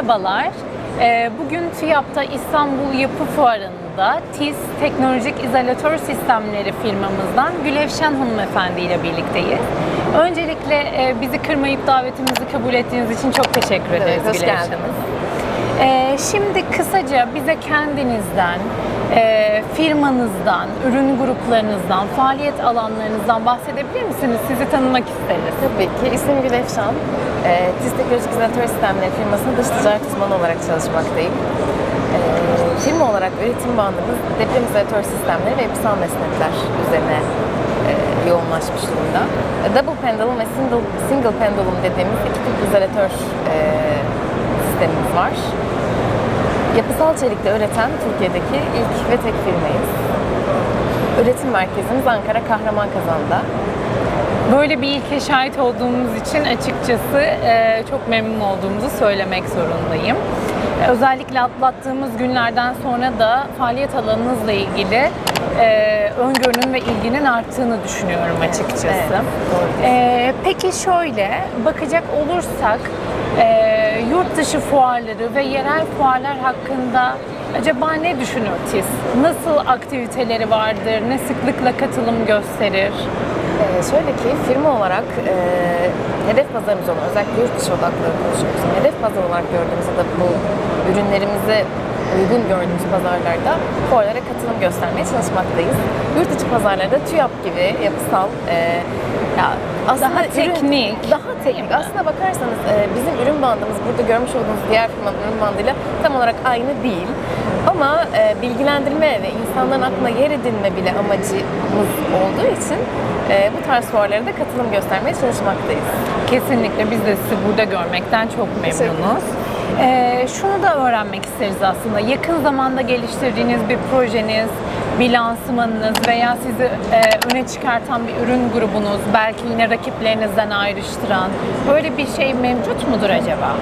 Merhabalar. Ee, Bugün TÜYAP'ta İstanbul Yapı Fuarı'nda TİS Teknolojik İzolatör Sistemleri firmamızdan Gülevşen Hanımefendi ile birlikteyiz. Öncelikle e, bizi kırmayıp davetimizi kabul ettiğiniz için çok teşekkür ederiz hoş Gülevşen geldiniz. Hanım. Ee, Şimdi kısaca bize kendinizden, e, firmanızdan, ürün gruplarınızdan, faaliyet alanlarınızdan bahsedebilir misiniz? Sizi tanımak isteriz. Tabii ki. İsmim Gülefşan. E, TİS Teknolojik İzolatör Sistemleri firmasında dış ticaret uzmanı olarak çalışmaktayım. E, firma olarak üretim bandımız deprem izolatör sistemleri ve yapısal mesnetler üzerine e, yoğunlaşmış durumda. Double pendulum ve single, single pendulum dediğimiz iki tip izolatör e, sistemimiz var. Yapısal çelikte üreten Türkiye'deki ilk ve tek firmayız. Üretim merkezimiz Ankara Kahramanmaraş'ta. Böyle bir ilke şahit olduğumuz için açıkçası e, çok memnun olduğumuzu söylemek zorundayım. E, Özellikle atlattığımız günlerden sonra da faaliyet alanınızla ilgili e, öngörünün ve ilginin arttığını düşünüyorum açıkçası. Evet, doğru. E, peki şöyle bakacak olursak e, yurt dışı fuarları ve yerel fuarlar hakkında acaba ne düşünür TİS? Nasıl aktiviteleri vardır? Ne sıklıkla katılım gösterir? Ee, şöyle ki firma olarak e, hedef pazarımız olan özellikle yurt dışı odaklı konuşuyoruz. Hedef pazar olarak gördüğümüz ya da bu ürünlerimize uygun gördüğümüz pazarlarda fuarlara katılım göstermeye çalışmaktayız. Yurt içi pazarlarda TÜYAP gibi yapısal e, ya aslında Daha ürün- teknik, daha teknik. Aslında bakarsanız e, bizim ürün bandımız burada görmüş olduğunuz diğer firmanın ürün bandıyla tam olarak aynı değil. Ama e, bilgilendirme ve insanların aklına yer edinme bile amacımız olduğu için e, bu tarz fuarlara da katılım göstermeye çalışmaktayız. Kesinlikle biz de sizi burada görmekten çok memnunuz. Ee, şunu da öğrenmek isteriz aslında. Yakın zamanda geliştirdiğiniz bir projeniz, bir lansmanınız veya sizi e, öne çıkartan bir ürün grubunuz, belki yine rakiplerinizden ayrıştıran böyle bir şey mevcut mudur acaba?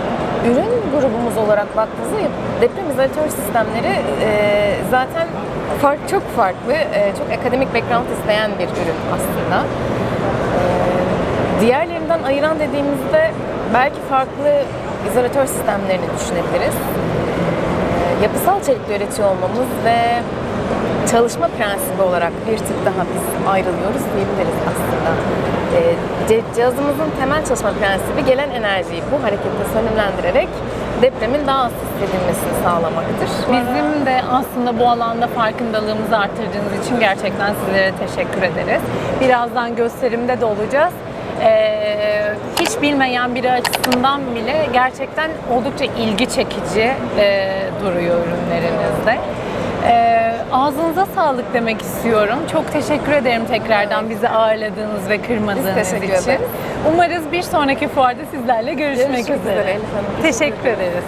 Ürün grubumuz olarak baktığınızda deprem izolatör sistemleri e, zaten fark çok farklı, e, çok akademik background isteyen bir ürün aslında. E, diğerlerinden ayıran dediğimizde belki farklı izolatör sistemlerini düşünebiliriz. E, yapısal çelikle üretiyor olmamız ve çalışma prensibi olarak bir tık daha biz ayrılıyoruz diyebiliriz aslında. E, ce- cihazımızın temel çalışma prensibi gelen enerjiyi bu harekette sönümlendirerek depremin daha az hissedilmesini sağlamaktır. Bizim de aslında bu alanda farkındalığımızı arttırdığınız için gerçekten sizlere teşekkür ederiz. Birazdan gösterimde de olacağız. Ee, hiç bilmeyen biri açısından bile gerçekten oldukça ilgi çekici e, duruyor ürünlerinizde. Ee, ağzınıza sağlık demek istiyorum. Çok teşekkür ederim tekrardan bizi ağırladığınız ve kırmadığınız teşekkür için. ederiz. Umarız bir sonraki fuarda sizlerle görüşmek Görüşmek üzere. üzere. Teşekkür ederiz.